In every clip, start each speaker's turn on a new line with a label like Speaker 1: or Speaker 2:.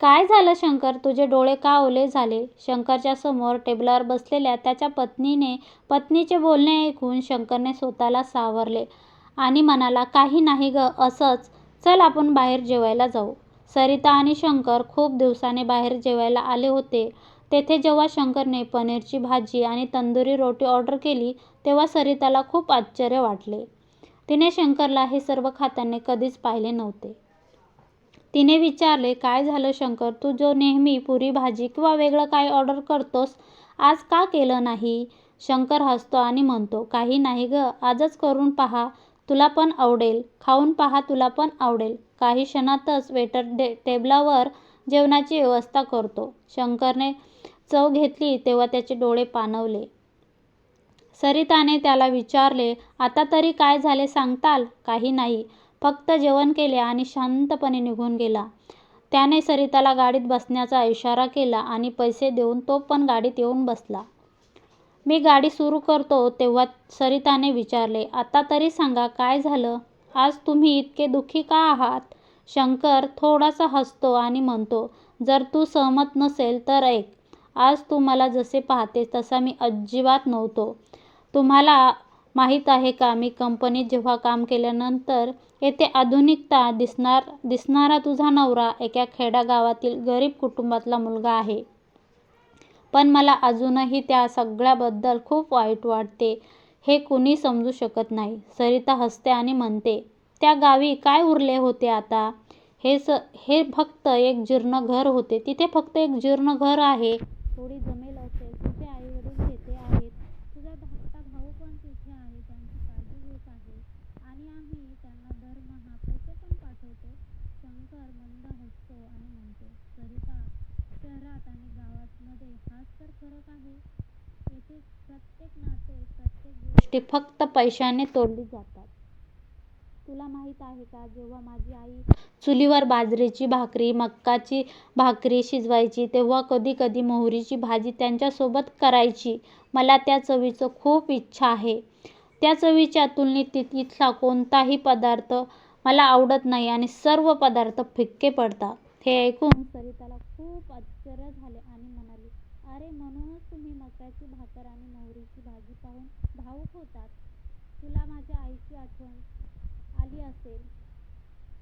Speaker 1: काय झालं शंकर? तुझे डोळे का ओले झाले? शंकरच्या समोर टेबलावर बसलेल्या त्याच्या पत्नीने पत्नीचे बोलणे ऐकून शंकरने स्वतःला सावरले आणि म्हणाला काही नाही ग असंच. चल आपण बाहेर जेवायला जाऊ. सरिता आणि शंकर खूप दिवसाने बाहेर जेवायला आले होते. तेथे जेव्हा शंकरने पनीरची भाजी आणि तंदुरी रोटी ऑर्डर केली तेव्हा सरिताला खूप आश्चर्य वाटले. तिने शंकरला हे सर्व खाताने कधीच पाहिले नव्हते. तिने विचारले काय झालं शंकर? तू जो नेहमी पुरी भाजी किंवा वेगळं काय ऑर्डर करतोस आज का केलं नाही? शंकर हसतो आणि म्हणतो काही नाही ग आजच करून पहा तुला पण आवडेल. खाऊन पहा तुला पण आवडेल. काही क्षणातच वेटर डे टेबलावर जेवणाची व्यवस्था करतो. शंकरने चव घेतली तेव्हा त्याचे डोळे पाणवले सरिताने त्याला विचारले आता तरी काय झाले सांगताल? काही नाही. फक्त जेवण केले आणि शांतपणे निघून गेला. त्याने सरिताला गाडीत बसण्याचा इशारा केला आणि पैसे देऊन तो पण गाडीत येऊन बसला. मी गाडी सुरू करतो तेव्हा सरिताने विचारले. आता तरी सांगा काय झालं? आज तुम्ही इतके दुःखी का आहात? शंकर थोडासा हसतो आणि म्हणतो जर तू सहमत नसेल तर ऐक आज तू मला जसे पाहतेस तसा मी अजिबात नव्हतो. तुम्हाला माहीत आहे का? मी कंपनीत जेव्हा काम केल्यानंतर येथे आधुनिकता दिसणार दिसणारा तुझा नवरा एका खेडागावातील गरीब कुटुंबातला मुलगा आहे. पण मला अजूनही त्या सगळ्याबद्दल खूप वाईट वाटते. हे कुणी समजू शकत नाही. सरिता हसते आणि म्हणते त्या गावी काय उरले होते आता? हे स हे फक्त एक जीर्ण घर होते. तिथे फक्त एक जीर्ण घर आहे. थोडी जमेल असेल तुझे आई वडील तिथे आहेत तुझा धाकटा भाऊ पण तिथे आहे त्यांची काळजी घेत आहे आणि आम्ही त्यांना दरमहा पैसे पण पाठवतो शंकर मंद हसतो आणि म्हणतो सरिता शहरात आणि गावामध्ये हाच तर फरक आहे येथे प्रत्येक नाते प्रत्येक फक्त पैशाने तोडली जातात. तुला माहीत आहे का जेव्हा माझी आई चुलीवर बाजरीची भाकरी मक्काची भाकरी शिजवायची तेव्हा कधी कधी मोहरीची भाजी त्यांच्यासोबत करायची. मला त्या चवीचं खूप इच्छा आहे. त्या चवीच्या तुलनेत इथला कोणताही पदार्थ मला आवडत नाही आणि सर्व पदार्थ फिक्के पडतात. हे ऐकून सरिताला खूप आश्चर्य झाले. अरे म्हणूनच तुम्ही मक्याची भाकर आणि मोहरीची भाजी पाहून भावूक होतात. तुला माझ्या आईची आठवण आली असेल.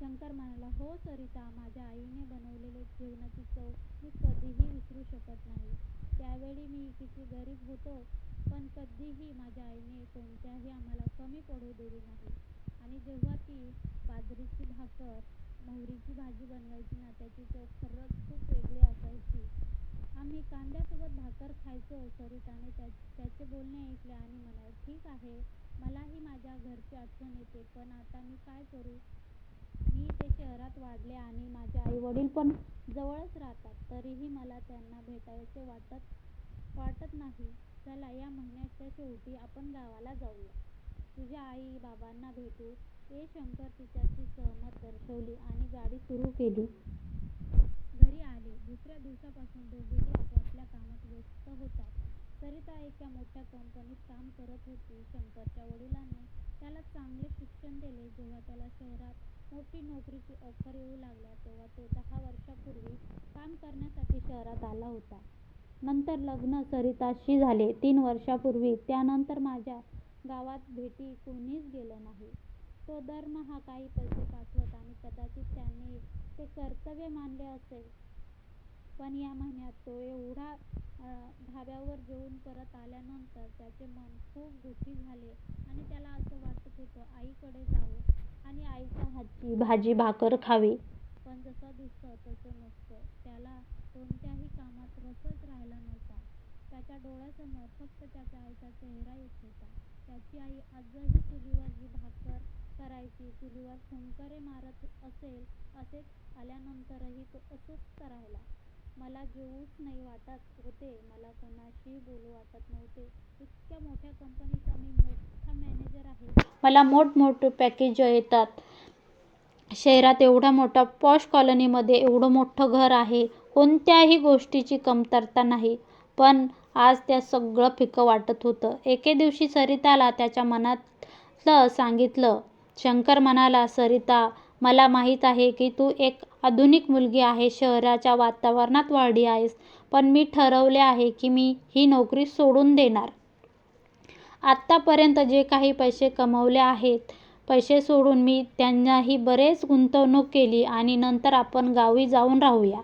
Speaker 1: शंकर म्हणाला हो सरिता माझ्या आईने बनवलेले जेवणाची चव मी कधीही विसरू शकत नाही. त्यावेळी मी किती गरीब होतो पण कधीही माझ्या आईने कोणत्याही आम्हाला कमी पडू दिली नाही. आणि जेव्हा ती बाजरीची भाकर मोहरीची भाजी बनवायची ना त्याची चव खरंच खूप वेगळी असायची. आम्ही कांद्यासोबत भाकर खायचो सरिताने त्या त्याचे बोलणे ऐकले आणि म्हणाले ठीक आहे मलाही माझ्या घरची आठवण येते पण आता मी काय करू? मी ते शहरात वाढले आणि माझे आई वडील पण जवळच राहतात तरीही मला त्यांना भेटायचे वाटत वाटत नाही. चला या महिन्याच्या शेवटी आपण गावाला जाऊया. तुझ्या आई बाबांना भेटू. ए शंकर तिच्याशी सहमत दर्शवली आणि गाडी सुरू केली. दिवसापासून दोघेही आपापल्या कामात व्यस्त होतात. सरिता एका मोठ्या कंपनीत काम करत होती. शंकरच्या वडिलांनी त्याला चांगले शिक्षण दिले. जेव्हा त्याला शहरात मोठी नोकरीची ऑफर येऊ लागल्या तेव्हा तो दहा वर्षापूर्वी काम करण्यासाठी शहरात आला होता. नंतर लग्न सरिताशी झाले. तीन वर्षापूर्वी त्यानंतर माझ्या गावात भेटी कोणीच गेलं नाही. तो दरमहा काही पैसे पाठवत आणि कदाचित त्याने ते कर्तव्य मानले असेल. पण या महिन्यात तो एवढा धाब्यावर जेवून परत आल्यानंतर त्याचे मन खूप दुःखी झाले आणि त्याला असं वाटत होतं आईकडे जावं आणि आईच्या हातची भाजी भाकर खावी. पण जसं दिसतं तसं नसतं. त्याला कोणत्याही कामात रसच राहिला नव्हता. त्याच्या डोळ्यासमोर फक्त त्याच्या आईचा चेहरा येत होता. त्याची आई आजही चुलीवर जी भाकर करायची चुलीवर फुंकरे मारत असेल असेच आल्यानंतरही तो अस्वस्थ राहिला मला घेऊच नाही वाटत होते. मला कोणाशी बोलू वाटत नव्हते. इतक्या मोठ्या कंपनीचा मी मोठा मॅनेजर आहे. मला मोठमोठे पॅकेज येतात. शहरात एवढा मोठ्या पॉश कॉलनीमध्ये एवढं मोठं घर आहे. कोणत्याही गोष्टीची कमतरता नाही. पण आज त्या सगळं फिकं वाटत होतं. एके दिवशी सरिताला त्याच्या मनातलं सांगितलं. शंकर म्हणाला सरिता मला माहीत आहे की तू एक आधुनिक मुलगी आहे शहराच्या वातावरणात वाढली आहेस पण मी ठरवले आहे की मी ही नोकरी सोडून देणार. आत्तापर्यंत जे काही पैसे कमवले आहेत पैसे सोडून मी त्यांनाही बरेच गुंतवणूक केली आणि नंतर आपण गावी जाऊन राहूया.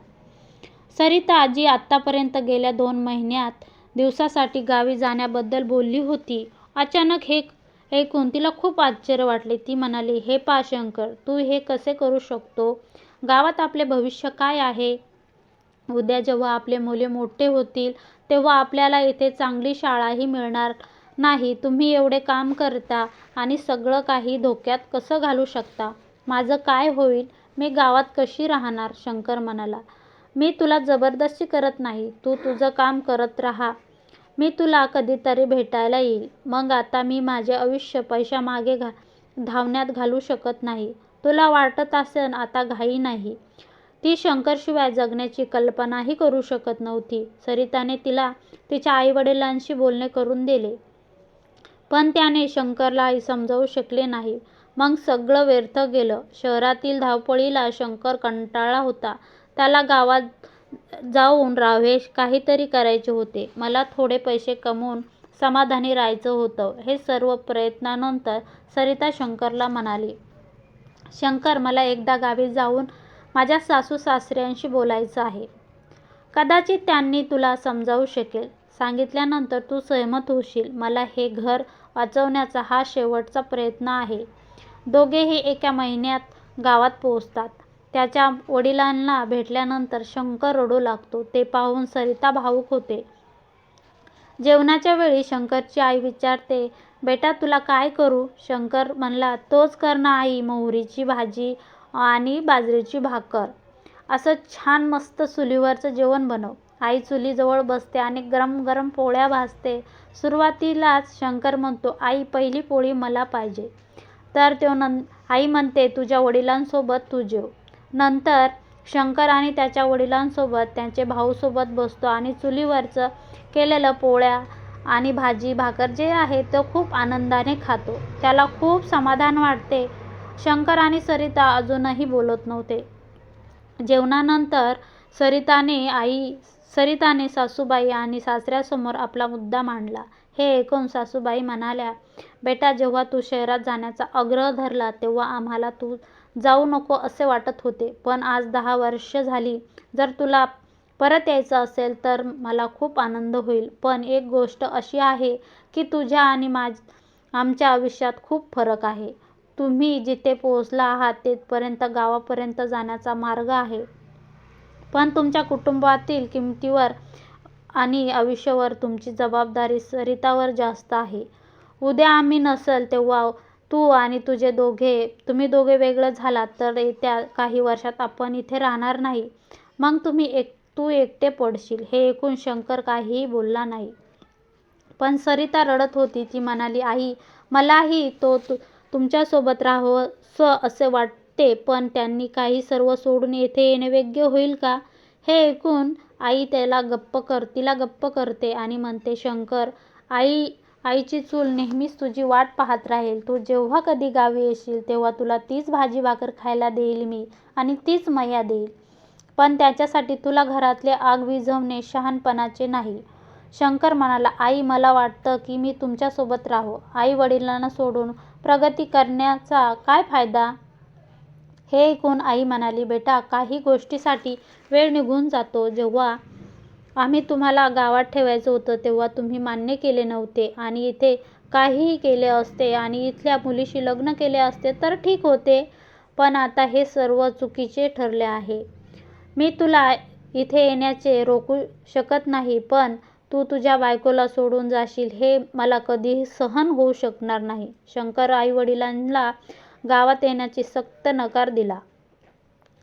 Speaker 1: सरिता आजी आत्तापर्यंत गेल्या दोन महिन्यात दिवसासाठी गावी जाण्याबद्दल बोलली होती. अचानक हे ऐकून तिला खूप आश्चर्य वाटले. ती म्हणाली हे पा शंकर तू हे कसे करू शकतो? गावात आपले भविष्य काय आहे? उद्या जेव्हा आपले मुले मोठे होतील तेव्हा आपल्याला इथे चांगली शाळाही मिळणार नाही. तुम्ही एवढे काम करता आणि सगळं काही धोक्यात कसं घालू शकता? माझं काय होईल? मी गावात कशी राहणार? शंकर म्हणाला. मी तुला जबरदस्ती करत नाही. तू तुझं काम करत राहा. मी तुला कधीतरी भेटायला येईल. मग आता मी माझे आयुष्य पैशामागे घा धावण्यात घालू शकत नाही. तुला वाटत असेल आता घाई नाही. ती शंकरशिवाय जगण्याची कल्पनाही करू शकत नव्हती. सरिताने तिला तिच्या आईवडिलांशी बोलणे करून दिले. पण त्याने शंकरलाही समजावू शकले नाही. मग सगळं व्यर्थ गेलं. शहरातील धावपळीला शंकर कंटाळा होता. त्याला गावात जाऊन रावेश काहीतरी करायचे होते. मला थोडे पैसे कमवून समाधानी राहायचं होतं. हे सर्व प्रयत्नानंतर सरिता शंकरला म्हणाली शंकर मला एकदा गावी जाऊन माझ्या सासू सासऱ्यांशी बोलायचं आहे. कदाचित त्यांनी तुला समजावू शकेल. सांगितल्यानंतर तू सहमत होशील. मला हे घर वाचवण्याचा हा शेवटचा प्रयत्न आहे. दोघेही एका महिन्यात गावात पोहोचतात. त्याच्या वडिलांना भेटल्यानंतर शंकर रडू लागतो. ते पाहून सरिता भावूक होते. जेवणाच्या वेळी शंकरची आई विचारते बेटा तुला काय करू? शंकर म्हणला तोच कर ना आई मोहरीची भाजी आणि बाजरीची भाकर. असं छान मस्त चुलीवरचं जेवण बनव. आई चुलीजवळ बसते आणि गरम गरम पोळ्या भाजते. सुरुवातीलाच शंकर म्हणतो आई पहिली पोळी मला पाहिजे. तर तो नं आई म्हणते तुझ्या वडिलांसोबत तू जेव. नंतर शंकर आणि त्याच्या वडिलांसोबत त्यांचे भाऊसोबत बसतो आणि चुलीवरचं केलेलं पोळ्या आणि भाजी भाकर जे आहे तो खूप आनंदाने खातो. त्याला खूप समाधान वाटते. शंकर आणि सरिता अजूनही बोलत नव्हते. जेवणानंतर सरिताने आई सरिताने सासूबाई आणि सासऱ्यासमोर आपला मुद्दा मांडला. हे ऐकून सासूबाई म्हणाल्या बेटा जेव्हा तू शहरात जाण्याचा आग्रह धरला तेव्हा आम्हाला तू जाऊ नको असे वाटत होते. पण आज दहा वर्ष झाली. जर तुला परत यायचं असेल तर मला खूप आनंद होईल. पण एक गोष्ट अशी आहे की तुझ्या आणि माझ आमच्या आयुष्यात खूप फरक आहे. तुम्ही जिथे पोहोचला आहात तिथपर्यंत गावापर्यंत जाण्याचा मार्ग आहे. पण तुमच्या कुटुंबातील किमतीवर आणि आयुष्यावर तुमची जबाबदारी सरितावर जास्त आहे. उद्या आम्ही नसल तेव्हा तू आणि तुझे दोघे तुम्ही दोघे वेगळं झालात तर येत्या काही वर्षात आपण इथे राहणार नाही. मग तुम्ही एक तू एकटे पडशील. हे ऐकून शंकर काहीही बोलला नाही. पण सरिता रडत होती. ती म्हणाली आई मलाही तो तु तुमच्यासोबत स असे वाटते पण त्यांनी काही सर्व सोडून येथे येणे योग्य होईल का हे ऐकून आई त्याला गप्प कर तिला गप्प करते आणि म्हणते शंकर आई आईची चूल नेहमीच तुझी वाट पाहत राहील. तू जेव्हा कधी गावी येशील तेव्हा तुला तीच भाजी भाकर खायला देईल मी आणि तीच मैया देईल. पण त्याच्यासाठी तुला घरातले आग विझवणे शहाणपणाचे नाही. शंकर म्हणाला आई मला वाटतं की मी तुमच्यासोबत राहू आई वडिलांना सोडून प्रगती करण्याचा काय फायदा? हे ऐकून आई म्हणाली बेटा काही गोष्टीसाठी वेळ निघून जातो. जेव्हा आम्ही तुम्हाला गावात ठेवायचं होतं तेव्हा तुम्ही मान्य केले नव्हते आणि इथे काहीही केले असते आणि इथल्या मुलीशी लग्न केले असते तर ठीक होते. पण आता हे सर्व चुकीचे ठरले आहे. मी तुला इथे येण्याचे रोखू शकत नाही पण तू तुझ्या बायकोला सोडून जाशील हे मला कधीही सहन होऊ शकणार नाही. शंकर आईवडिलांना गावात येण्याची सक्त नकार दिला.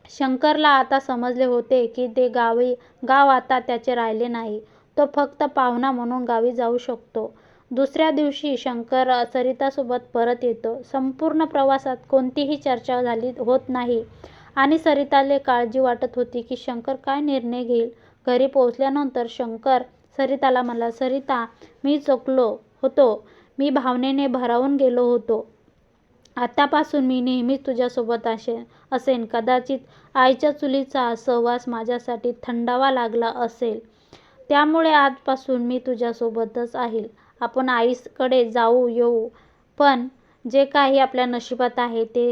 Speaker 1: शंकरला आता समजले होते की ते गावी गाव आता त्याचे राहिले नाही. तो फक्त पाहुणा म्हणून गावी जाऊ शकतो. दुसऱ्या दिवशी शंकर सरितासोबत परत येतो. संपूर्ण प्रवासात कोणतीही चर्चा झाली होत नाही. आणि सरिताले काळजी वाटत होती की शंकर काय निर्णय घेईल? घरी पोहोचल्यानंतर शंकर सरिताला म्हणला सरिता मी चुकलो होतो. मी भावनेने भरावून गेलो होतो. आतापासून मी नेहमीच तुझ्यासोबत असे असेन. कदाचित आईच्या चुलीचा सहवास माझ्यासाठी थंडावा लागला असेल. त्यामुळे आजपासून मी तुझ्यासोबतच राहील आपण आईकडे जाऊ येऊ. पण जे काही आपल्या नशिबात आहे ते